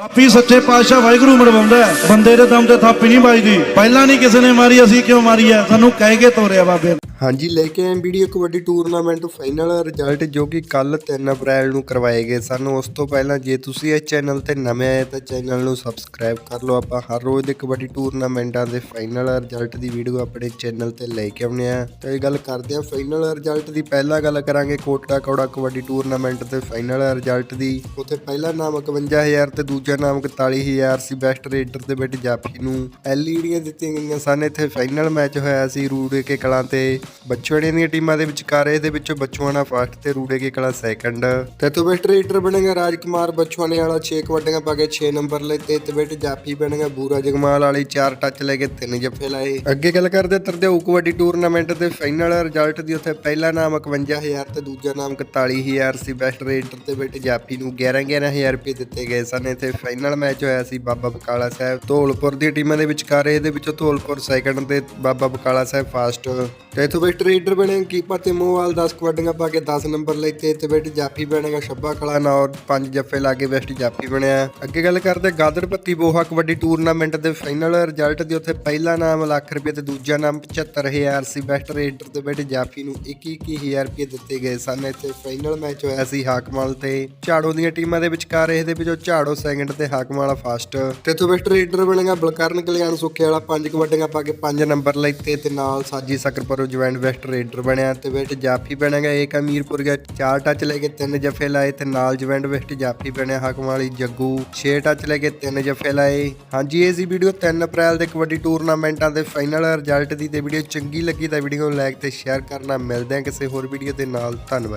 ਆਪੀ ਸੱਚੇ ਪਾਤਸ਼ਾਹ ਵਾਹਿਗੁਰੂ ਮਰਵਾਉਂਦਾ ਬੰਦੇ ਦੇ ਦਮ ਤੇ ਥਾਪੀ ਨਹੀਂ ਵੱਜਦੀ। ਪਹਿਲਾਂ ਨਹੀਂ ਕਿਸੇ ਨੇ ਮਾਰੀ, ਅਸੀਂ ਕਿਉਂ ਮਾਰੀ ਹੈ ਸਾਨੂੰ ਕਹਿ ਕੇ ਤੋਰਿਆ ਬਾਬੇ ਹਾਂਜੀ, ਲੈ ਕੇ ਆਏ video kabaddi tournament final result ਜੋ ਕਿ ਕੱਲ 3 ਅਪ੍ਰੈਲ ਨੂੰ ਕਰਵਾਏ ਗਏ ਸਨ। ਉਸ ਤੋਂ ਪਹਿਲਾਂ ਜੇ ਤੁਸੀਂ ਇਸ ਚੈਨਲ ਤੇ ਨਵੇਂ ਆਏ ਤਾਂ ਚੈਨਲ ਨੂੰ ਸਬਸਕ੍ਰਾਈਬ ਕਰ ਲਓ। ਆਪਾਂ ਹਰ ਰੋਜ਼ ਦੇ ਕਬੱਡੀ ਟੂਰਨਾਮੈਂਟਾਂ ਦੇ ਫਾਈਨਲ ਰਿਜ਼ਲਟ ਦੀ ਵੀਡੀਓ ਆਪਣੇ ਚੈਨਲ ਤੇ ਲੈ ਕੇ ਆਉਂਦੇ ਆ ਤਾਂ ਇਹ ਗੱਲ ਕਰਦੇ ਆ ਫਾਈਨਲ ਰਿਜ਼ਲਟ ਦੀ ਪਹਿਲਾਂ ਗੱਲ ਕਰਾਂਗੇ ਕੋਟਾ ਕੌੜਾ ਕਬੱਡੀ ਟੂਰਨਾਮੈਂਟ ਦੇ ਫਾਈਨਲ ਰਿਜ਼ਲਟ ਦੀ। ਉੱਥੇ ਪਹਿਲਾ ਨਾਮ 51000 ਤੇ ਦੂਜਾ ਨਾਮ 41000 ਸੀ ਬੈਸਟ ਰੇਡਰ ਦੇ ਵਿੱਚ ਜਾਫੀ ਨੂੰ। ਐਲਈਡੀਆਂ ਦਿੱਤੀਆਂ ਗਈਆਂ ਸਨ। ਇੱਥੇ ਫਾਈਨਲ ਮੈਚ ਹੋਇਆ ਸੀ ਰੂੜੇ ਕੇ ਕਲਾਂ ਤੇ। ਬੱਚੂਆਣੇ ਦੀਆਂ ਟੀਮਾਂ ਦੇ ਵਿਚਕਾਰ ਇਹਦੇ ਵਿੱਚੋਂ ਬੱਚੂਆਣਾ ਫਸਟ ਤੇ ਰੂੜੇ ਕੇ ਕਲਾਂ ਸੈਕੰਡ ਤੇ ਤੋਂ ਬੈਸਟ ਰੇਡਰ ਬਣੇਗਾ ਰਾਜਕੁਮਾਰ ਬੱਚੂਆਣੇ ਵਾਲਾ 6 ਕਬੱਡੀਆਂ ਪਾ ਕੇ 6 ਨੰਬਰ ਲੈ ਤੇ ਤੇ ਬੈਟ ਜਾਫੀ ਬਣੇਗਾ ਬੂਰਾ ਜਗਮਾਲ ਵਾਲੀ 4 ਟੱਚ ਲੈ ਕੇ 3 ਜੱਫੇ ਲਾਏ। ਅੱਗੇ ਗੱਲ ਕਰਦੇ ਤਰਦੇ ਕਬੱਡੀ ਟੂਰਨਾਮੈਂਟ ਦੇ ਫਾਈਨਲ ਰਿਜ਼ਲਟ ਦੀ ਉੱਥੇ ਪਹਿਲਾ ਨਾਮ 51000 ਤੇ ਦੂਜਾ ਨਾਮ 41000 ਸੀ ਬੈਸਟ ਰੇਡਰ ਤੇ ਬੈਟ ਜਾਫੀ ਨੂੰ। 11 11000 ਰੁਪਏ ਦਿੱਤੇ ਗਏ ਸਨ। ਇੱਥੇ ਫਾਈਨਲ ਮੈਚ ਹੋਇਆ ਸੀ ਬਾਬਾ ਬਕਾਲਾ ਸਾਹਿਬ ਧੌਲਪੁਰ ਦੀਆਂ ਟੀਮਾਂ ਦੇ ਵਿਚਕਾਰ। ਇਹਦੇ ਵਿੱਚੋਂ ਧੌਲਪੁਰ ਸੈਕੰਡ ਤੇ ਬਾਬਾ ਬਕਾਲਾ ਸਾਹਿਬ ਫਾਸਟ ਤੇ ਇਥੋਂ ਬੈਸਟ ਰੇਡਰ ਬਣੇ ਕੀਪਰ ਤੇ ਮੋਵਾਲ 10 ਕਬੱਡੀਆਂ ਪਾ ਕੇ 10 ਨੰਬਰ ਲੈ ਤੇ ਤੇ ਜਾਫੀ ਬਣੇਗਾ ਛੱਬਾ ਖਲਾ ਨੌਰ ਪੰਜ ਜੱਫੇ ਲਾ ਕੇ ਬੈਸਟ ਜਾਫੀ ਬਣਿਆ। ਅੱਗੇ ਗੱਲ ਕਰਦੇ ਗਾਦਰ ਪੱਤੀ ਬੋਹਾ ਕਬੱਡੀ ਟੂਰਨਾਮੈਂਟ ਦੇ ਫਾਈਨਲ ਰਿਜ਼ਲਟ ਦੇ ਉੱਥੇ ਪਹਿਲਾ ਨਾਮ ਲੱਖ ਰੁਪਏ ਤੇ ਦੂਜਾ ਨਾਮ 75000 ਸੀ। ਬੈਸਟ ਰੇਡਰ ਤੇ ਬੈਟ ਜਾਫੀ ਨੂੰ 21000 ਰੁਪਏ ਦਿੱਤੇ ਗਏ ਸਨ। ਇੱਥੇ ਫਾਈਨਲ ਮੈਚ ਹੋਇਆ ਸੀ ਹਾਕਮਾਲ ਤੇ। ਝਾੜੋ ਦੀਆਂ ਟੀਮਾਂ ਦੇ ਵਿਚਕਾਰ ਇਹਦੇ ਵਿੱਚੋਂ ਝਾੜੋ ਸੈਕਿੰਡ ਤੇ ਹਾਕਮ ਫਾਸਟ ਤੇ ਇਥੋਂ ਬੈਸਟ ਰੇਡਰ ਬਣੇਗਾ ਬਲਕਰਨ ਕਲਿਆਣ ਸੁੱਖੇ ਵਾਲਾ, ਪੰਜ ਕਬੱਡੀਆਂ ਪਾ ਕੇ ਪੰਜ ਨੰਬਰ ਲੈਤੇ ਤੇ ਨਾਲ ਸਾਜੀ ਸਕਰਪੁਰ ਜੁਆਇੰਟ ਬੈਸਟ ਰੇਡਰ ਬਣਿਆ ਤੇ ਬੈਟ ਜਾਫੀ ਬਣੇਗਾ ਏਕ ਅਮੀਰਪੁਰ ਗਿਆ। ਚਾਰ ਟੱਚ ਲੈ ਕੇ ਤਿੰਨ ਜਫ਼ੇ ਲਾਏ ਤੇ ਨਾਲ ਜੁਆਇੰਟ ਬੈਸਟ ਜਾਫੀ ਬਣਿਆ। ਹਾਕਮ ਵਾਲੀ ਜੱਗੂ 6 ਟੱਚ ਲੈ ਕੇ ਤਿੰਨ ਜਫੇ ਲਾਏ। ਹਾਂਜੀ, ਇਹ ਸੀ ਵੀਡੀਓ 3 ਅਪ੍ਰੈਲ ਦੇ ਕਬੱਡੀ ਟੂਰਨਾਮੈਂਟਾਂ ਦੇ ਫਾਈਨਲ ਰਿਜ਼ਲਟ ਦੀ। ਤੇ ਵੀਡੀਓ ਚੰਗੀ ਲੱਗੀ ਤਾਂ ਵੀਡੀਓ ਨੂੰ ਲਾਈਕ ਤੇ ਸ਼ੇਅਰ ਕਰਨਾ। ਮਿਲਦੇ ਹਾਂ ਕਿਸੇ ਹੋਰ ਵੀਡੀਓ ਦੇ ਨਾਲ। ਧੰਨਵਾਦ।